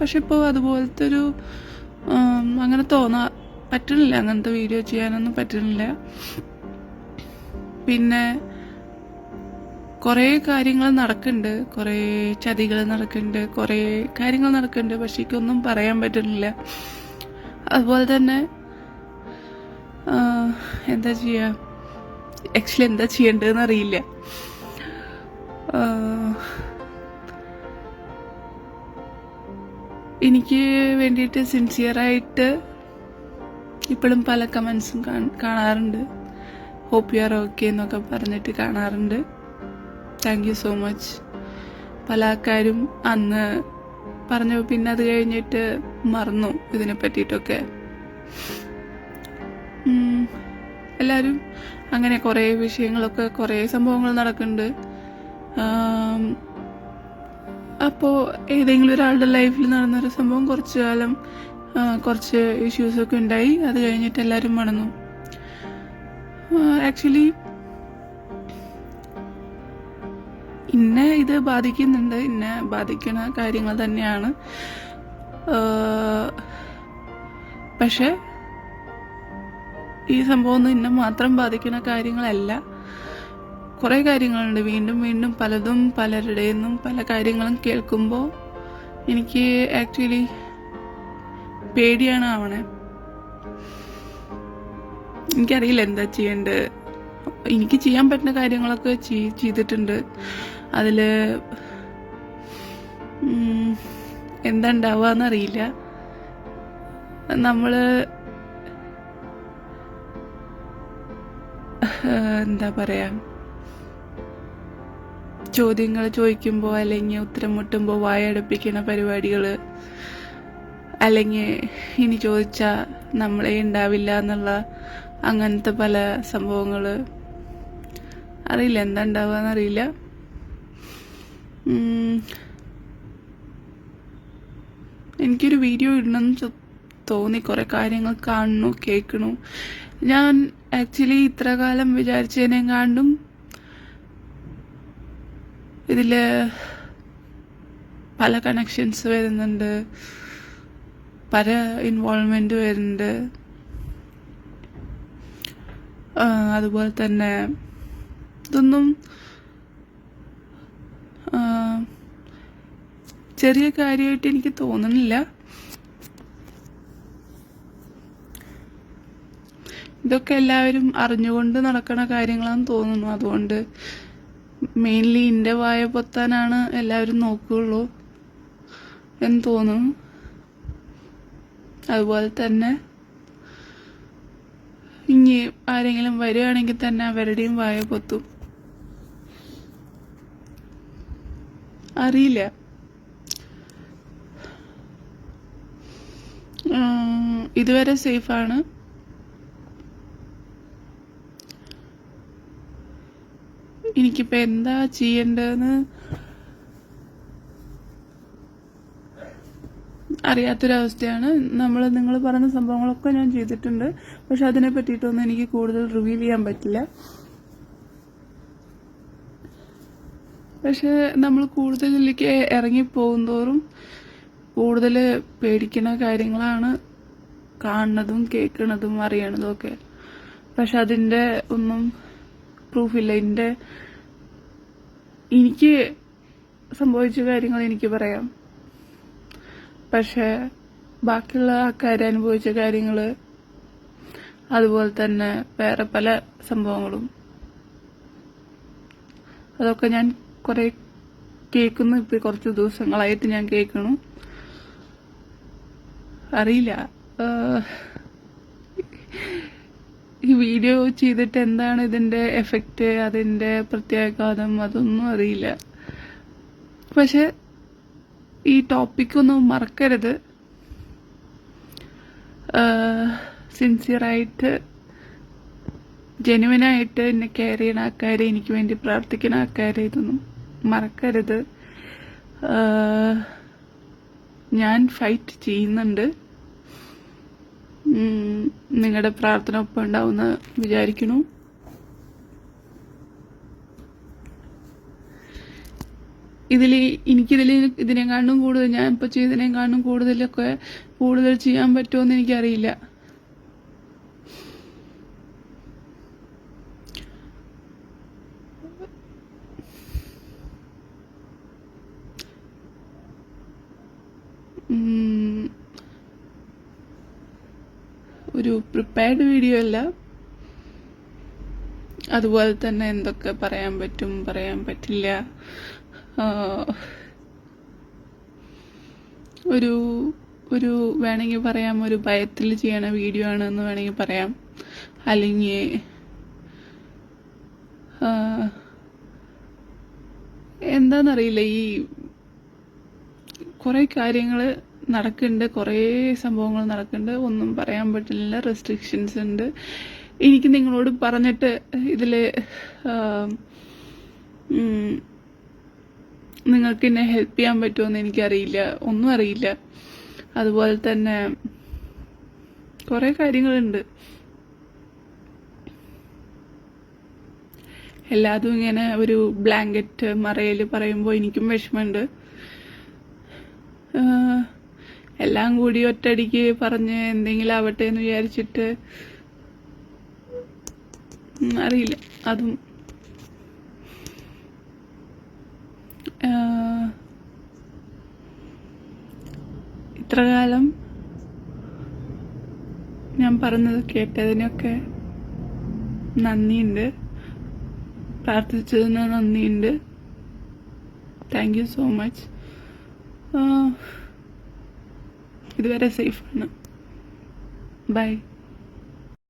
പക്ഷെ ഇപ്പോൾ അതുപോലത്തെ ഒരു അങ്ങനെ തോന്നാ പറ്റണില്ല അങ്ങനത്തെ വീഡിയോ ചെയ്യാനൊന്നും പറ്റണില്ല പിന്നെ കുറേ കാര്യങ്ങൾ നടക്കുന്നുണ്ട്. കുറേ ചതികൾ നടക്കുന്നുണ്ട്. കുറേ കാര്യങ്ങൾ നടക്കുന്നുണ്ട്. പക്ഷെ എനിക്കൊന്നും പറയാൻ പറ്റുന്നില്ല. അതുപോലെ തന്നെ എന്താ ചെയ്യുക ആക്ച്വലി എന്താ ചെയ്യേണ്ടതെന്ന് അറിയില്ല. എനിക്ക് വേണ്ടിയിട്ട് സിൻസിയറായിട്ട് ഇപ്പോഴും പല കമൻസും കാണാറുണ്ട്. ഹോപ്പ് യു ആർ ഓക്കെ എന്നൊക്കെ പറഞ്ഞിട്ട് കാണാറുണ്ട്. താങ്ക് യു സോ മച്ച് പല ആൾക്കാരും അന്ന് പറഞ്ഞു പിന്നെ അത് കഴിഞ്ഞിട്ട് മറന്നു ഇതിനെ പറ്റിയിട്ടൊക്കെ. എല്ലാവരും അങ്ങനെ കുറേ വിഷയങ്ങളൊക്കെ കുറേ സംഭവങ്ങൾ നടക്കുന്നുണ്ട്. അപ്പോൾ ഏതെങ്കിലും ഒരാളുടെ ലൈഫിൽ നടന്നൊരു സംഭവം കുറച്ചു കാലം കുറച്ച് ഇഷ്യൂസൊക്കെ ഉണ്ടായി. അത് കഴിഞ്ഞിട്ട് എല്ലാവരും മണന്നു ആക്ച്വലി ഇന്നെ ഇത് ബാധിക്കുന്നുണ്ട്. ഇന്നെ ബാധിക്കുന്ന കാര്യങ്ങൾ തന്നെയാണ്. പക്ഷേ ഈ സംഭവം ഇന്നെ മാത്രം ബാധിക്കുന്ന കാര്യങ്ങളല്ല. കുറേ കാര്യങ്ങളുണ്ട്. വീണ്ടും വീണ്ടും പലതും പലരുടെ നിന്നും പല കാര്യങ്ങളും കേൾക്കുമ്പോൾ എനിക്ക് ആക്ച്വലി പേടിയാണ് ആവണേ. എനിക്കറിയില്ല എന്താ ചെയ്യേണ്ടത് എനിക്ക് ചെയ്യാൻ പറ്റുന്ന കാര്യങ്ങളൊക്കെ ചെയ്- ചെയ്തിട്ടുണ്ട്. അതിൽ എന്താ ഉണ്ടാവുകയെന്നറിയില്ല നമ്മൾ എന്താ പറയാ ചോദ്യങ്ങൾ ചോദിക്കുമ്പോൾ അല്ലെങ്കിൽ ഉത്തരം മുട്ടുമ്പോൾ വായടപ്പിക്കുന്ന പരിപാടികൾ അല്ലെങ്കിൽ ഇനി ചോദിച്ചാൽ നമ്മളെ ഉണ്ടാവില്ല എന്നുള്ള അങ്ങനത്തെ പല സംഭവങ്ങൾ. അറിയില്ല എന്താ ഉണ്ടാവുകയെന്നറിയില്ല എന്നറിയില്ല എനിക്കൊരു വീഡിയോ ഇടണമെന്ന് തോന്നി. കുറേ കാര്യങ്ങൾ കാണണു കേൾക്കണു. ഞാൻ ആക്ച്വലി ഇത്ര കാലം വിചാരിച്ചതിനെക്കാണ്ടും ഇതിൽ പല കണക്ഷൻസ് വരുന്നുണ്ട്. പല ഇൻവോൾവ്മെന്റ് വരുന്നുണ്ട്. അതുപോലെ തന്നെ ഇതൊന്നും ചെറിയ കാര്യമായിട്ട് എനിക്ക് തോന്നുന്നില്ല. ഇതൊക്കെ എല്ലാവരും അറിഞ്ഞുകൊണ്ട് നടക്കണ കാര്യങ്ങളാണെന്ന് തോന്നുന്നു. അതുകൊണ്ട് മെയിൻലി എന്റെ വായ പൊത്താനാണ് എല്ലാവരും നോക്കുകയുള്ളൂ എന്ന് തോന്നുന്നു അതുപോലെ തന്നെ ഇനി ആരെങ്കിലും വരികയാണെങ്കിൽ തന്നെ അവരുടെയും വായ പൊത്തും. അറിയില്ല. ഇതുവരെ സേഫാണ് എനിക്കിപ്പോ എന്താ ചെയ്യേണ്ടതെന്ന് അറിയാത്തൊരവസ്ഥയാണ്. നമ്മൾ നിങ്ങൾ പറഞ്ഞ സംഭവങ്ങളൊക്കെ ഞാൻ ചെയ്തിട്ടുണ്ട്. പക്ഷെ അതിനെ പറ്റിയിട്ടൊന്നും എനിക്ക് കൂടുതൽ റിവീൽ ചെയ്യാൻ പറ്റില്ല. പക്ഷെ നമ്മൾ കൂടുതലിലേക്ക് ഇറങ്ങിപ്പോകും തോറും കൂടുതൽ പേടിക്കുന്ന കാര്യങ്ങളാണ് കാണുന്നതും കേൾക്കുന്നതും അറിയണതും ഒക്കെ. പക്ഷെ അതിന്റെ ഒന്നും പ്രൂഫില്ല എന്റെ എനിക്ക് സംഭവിച്ച കാര്യങ്ങൾ എനിക്ക് പറയാം. പക്ഷേ ബാക്കിയുള്ള ആൾക്കാർ അനുഭവിച്ച കാര്യങ്ങൾ അതുപോലെ തന്നെ വേറെ പല സംഭവങ്ങളും. അതൊക്കെ ഞാൻ കുറെ കേൾക്കുന്നു. ഇപ്പൊ കുറച്ച് ദിവസങ്ങളായിട്ട് ഞാൻ കേൾക്കണു അറിയില്ല. ഈ വീഡിയോ ചെയ്തിട്ട് എന്താണ് ഇതിന്റെ എഫക്റ്റ് അതിന്റെ പ്രത്യാഘാതം അതൊന്നും അറിയില്ല. പക്ഷെ ഈ ടോപ്പിക് ഒന്നും മറക്കരുത്. സിൻസിയറായിട്ട് ജെനുവിനായിട്ട് എന്നെ കെയർ ചെയ്യുന്ന ആൾക്കാരെ എനിക്ക് വേണ്ടി പ്രാർത്ഥിക്കുന്ന ആൾക്കാരെ ഇതൊന്നും മറക്കരുത്. ഞാൻ ഫൈറ്റ് ചെയ്യുന്നുണ്ട്. നിങ്ങളുടെ പ്രാർത്ഥന ഒപ്പം ഉണ്ടാവുമെന്ന് വിചാരിക്കുന്നു ഇതിൽ എനിക്കിതിൽ ഇതിനെക്കാളും കൂടുതൽ ഞാൻ ഇപ്പോൾ ചെയ്തതിനെക്കാളും കൂടുതലൊക്കെ കൂടുതൽ ചെയ്യാൻ പറ്റുമെന്ന് എനിക്കറിയില്ല ഉം. ഒരു പ്രിപ്പയർഡ് വീഡിയോ അല്ല. അതുപോലെ തന്നെ എന്തൊക്കെ പറയാൻ പറ്റും പറയാൻ പറ്റില്ല. ഒരു ഒരു വേണമെങ്കിൽ പറയാം ഒരു ഭയത്തിൽ ചെയ്യണ വീഡിയോ ആണെന്ന് വേണമെങ്കിൽ പറയാം. അല്ലെങ്കിൽ എന്താണെന്നറിയില്ല ഈ കുറേ കാര്യങ്ങൾ നടക്കുന്നുണ്ട്. കുറേ സംഭവങ്ങൾ നടക്കുന്നുണ്ട്. ഒന്നും പറയാൻ പറ്റില്ല. റെസ്ട്രിക്ഷൻസ് ഉണ്ട്. എനിക്ക് നിങ്ങളോട് പറഞ്ഞിട്ട് ഇതിൽ നിങ്ങൾക്ക് എന്നെ ഹെൽപ്പ് ചെയ്യാൻ പറ്റുമെന്ന് എനിക്കറിയില്ല. ഒന്നും അറിയില്ല. അതുപോലെ തന്നെ കുറേ കാര്യങ്ങളുണ്ട്. എല്ലാതും ഇങ്ങനെ ഒരു ബ്ലാങ്കറ്റ് മറയിൽ പറയുമ്പോൾ എനിക്കും വിഷമമുണ്ട്. എല്ലാം കൂടി ഒറ്റടിക്ക് പറഞ്ഞ് എന്തെങ്കിലും ആവട്ടെ എന്ന് വിചാരിച്ചിട്ട് അറിയില്ല. അതും ഇത്ര കാലം ഞാൻ പറഞ്ഞത് കേട്ടതിനൊക്കെ നന്ദിയുണ്ട്. പ്രാർത്ഥിച്ചതിന് നന്ദിയുണ്ട്. താങ്ക് യു സോ മച്ച് ഇതുവരെ സേഫാണ് ബൈ